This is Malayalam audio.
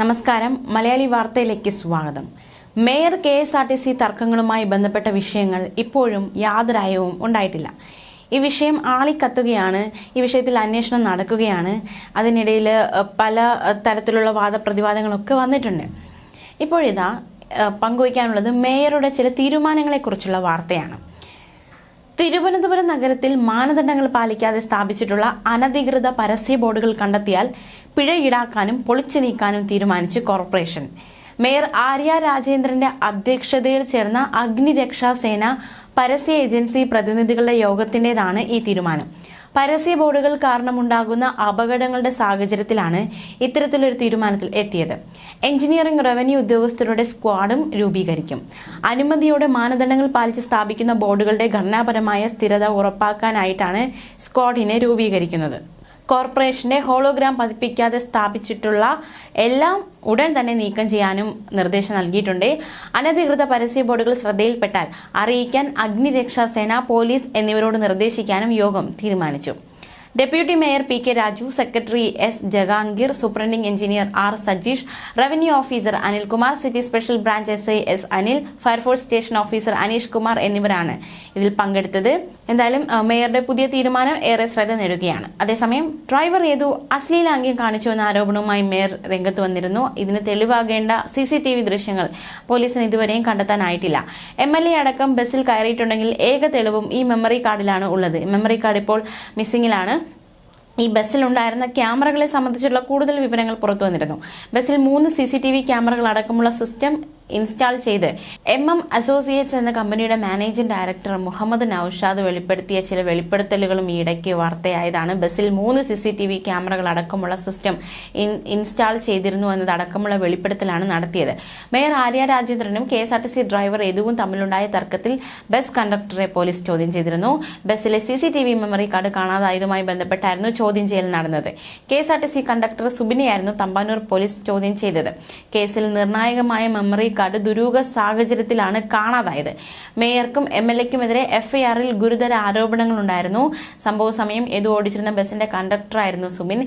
നമസ്കാരം. മലയാളി വാർത്തയിലേക്ക് സ്വാഗതം. Mayor K S R T C തർക്കങ്ങളുമായി ബന്ധപ്പെട്ട വിഷയങ്ങൾ ഇപ്പോഴും യാതൊരായവും ഉണ്ടായിട്ടില്ല. ഈ വിഷയം ആളിക്കത്തുകയാണ് ഈ വിഷയത്തിൽ അന്വേഷണം നടക്കുകയാണ്. അതിനിടയിൽ പല തരത്തിലുള്ള വാദപ്രതിവാദങ്ങളൊക്കെ വന്നിട്ടുണ്ട്. ഇപ്പോഴിതാ പങ്കുവയ്ക്കാനുള്ളത് മേയറുടെ ചില തീരുമാനങ്ങളെക്കുറിച്ചുള്ള വാർത്തയാണ്. തിരുവനന്തപുരം നഗരത്തിൽ മാനദണ്ഡങ്ങൾ പാലിക്കാതെ സ്ഥാപിച്ചിട്ടുള്ള അനധികൃത പരസ്യ ബോർഡുകൾ കണ്ടെത്തിയാൽ പിഴ ഈടാക്കാനും പൊളിച്ചു നീക്കാനും തീരുമാനിച്ച് കോർപ്പറേഷൻ. മേയർ ആര്യ രാജേന്ദ്രന്റെ അധ്യക്ഷതയിൽ ചേർന്ന അഗ്നിരക്ഷാസേന പരസ്യ ഏജൻസി പ്രതിനിധികളുടെ യോഗത്തിന്റേതാണ് ഈ തീരുമാനം. പരസ്യ ബോർഡുകൾ കാരണമുണ്ടാകുന്ന അപകടങ്ങളുടെ സാഹചര്യത്തിലാണ് ഇത്തരത്തിലൊരു തീരുമാനത്തിൽ എത്തിയത്. എഞ്ചിനീയറിംഗ് റവന്യൂ ഉദ്യോഗസ്ഥരുടെ സ്ക്വാഡും രൂപീകരിക്കും. അനുമതിയോടെ മാനദണ്ഡങ്ങൾ പാലിച്ച് സ്ഥാപിക്കുന്ന ബോർഡുകളുടെ ഘടനാപരമായ സ്ഥിരത ഉറപ്പാക്കാനായിട്ടാണ് സ്ക്വാഡിനെ രൂപീകരിക്കുന്നത്. കോർപ്പറേഷന്റെ ഹോളോഗ്രാം പതിപ്പിക്കാതെ സ്ഥാപിച്ചിട്ടുള്ള എല്ലാം ഉടൻ തന്നെ നീക്കം ചെയ്യാനും നിർദ്ദേശം നൽകിയിട്ടുണ്ട്. അനധികൃത പരസ്യ ബോർഡുകൾ ശ്രദ്ധയിൽപ്പെട്ടാൽ അറിയിക്കാൻ അഗ്നിരക്ഷാസേന പോലീസ് എന്നിവരോട് നിർദ്ദേശിക്കാനും യോഗം തീരുമാനിച്ചു. Deputy mayor P K Raju secretary S Jahangir superintending engineer R Sajeesh revenue officer Anilkumar city special branch S I S Anil fire force station officer Aneesh Kumar എന്നിവരാണ് ഇതിൽ പങ്കെടുത്തത്. എന്തായാലും മേയറുടെ പുതിയ തീരുമാനം ഏറെ ശ്രദ്ധ നേടുകയാണ്. അതേസമയം ഡ്രൈവർ ഏതു അശ്ലീലാംഗ്യം കാണിച്ചുവെന്ന ആരോപണവുമായി മേയർ രംഗത്ത് വന്നിരുന്നു. ഇതിന് തെളിവാകേണ്ട സി സി ടി വി ദൃശ്യങ്ങൾ പോലീസിന് ഇതുവരെയും കണ്ടെത്താനായിട്ടില്ല. എം എൽ എ അടക്കം ബസ്സിൽ കയറിയിട്ടുണ്ടെങ്കിൽ ഏക തെളിവും ഈ മെമ്മറി കാർഡിലാണ് ഉള്ളത്. മെമ്മറി കാർഡ് ഇപ്പോൾ മിസ്സിങ്ങിലാണ് ഈ ബസ്സിലുണ്ടായിരുന്ന ക്യാമറകളെ സംബന്ധിച്ചുള്ള കൂടുതൽ വിവരങ്ങൾ പുറത്തു വന്നിരുന്നു. ബസ്സിൽ മൂന്ന് സി സി ടി വി ക്യാമറകൾ അടക്കമുള്ള സിസ്റ്റം ഇൻസ്റ്റാൾ ചെയ്ത്. എം എം അസോസിയേറ്റ്സ് എന്ന കമ്പനിയുടെ മാനേജിംഗ് ഡയറക്ടർ മുഹമ്മദ് നൌഷാദ് വെളിപ്പെടുത്തിയ ചില വെളിപ്പെടുത്തലുകളും ഈയിടയ്ക്ക് വാർത്തയായതാണ്. ബസ്സിൽ മൂന്ന് സി സി ടി വി ക്യാമറകൾ അടക്കമുള്ള സിസ്റ്റം ഇൻസ്റ്റാൾ ചെയ്തിരുന്നു എന്നതടക്കമുള്ള വെളിപ്പെടുത്തലാണ് നടത്തിയത്. Mayor Arya രാജേന്ദ്രനും K S R T C driver എതുവും തമ്മിലുണ്ടായ തർക്കത്തിൽ ബസ് കണ്ടക്ടറെ പോലീസ് ചോദ്യം ചെയ്തിരുന്നു. ബസ്സിലെ C C T V memory card കാണാതായതുമായി ബന്ധപ്പെട്ടായിരുന്നു ചോദ്യം ചെയ്യൽ നടന്നത്. K S R T C conductor സുബിനെയായിരുന്നു Thampanoor police ചോദ്യം ചെയ്തത്. കേസിൽ നിർണായകമായ മെമ്മറി കാർഡ് ദുരൂഹ സാഹചര്യത്തിലാണ് കാണാതായത്. മേയർക്കും എം എൽ എക്കുമെതിരെ എഫ്ഐആറിൽ ഗുരുതര ആരോപണങ്ങളുണ്ടായിരുന്നു. സംഭവ സമയം ഏതു ഓടിച്ചിരുന്ന ബസിന്റെ കണ്ടക്ടറായിരുന്നു സുബിൻ.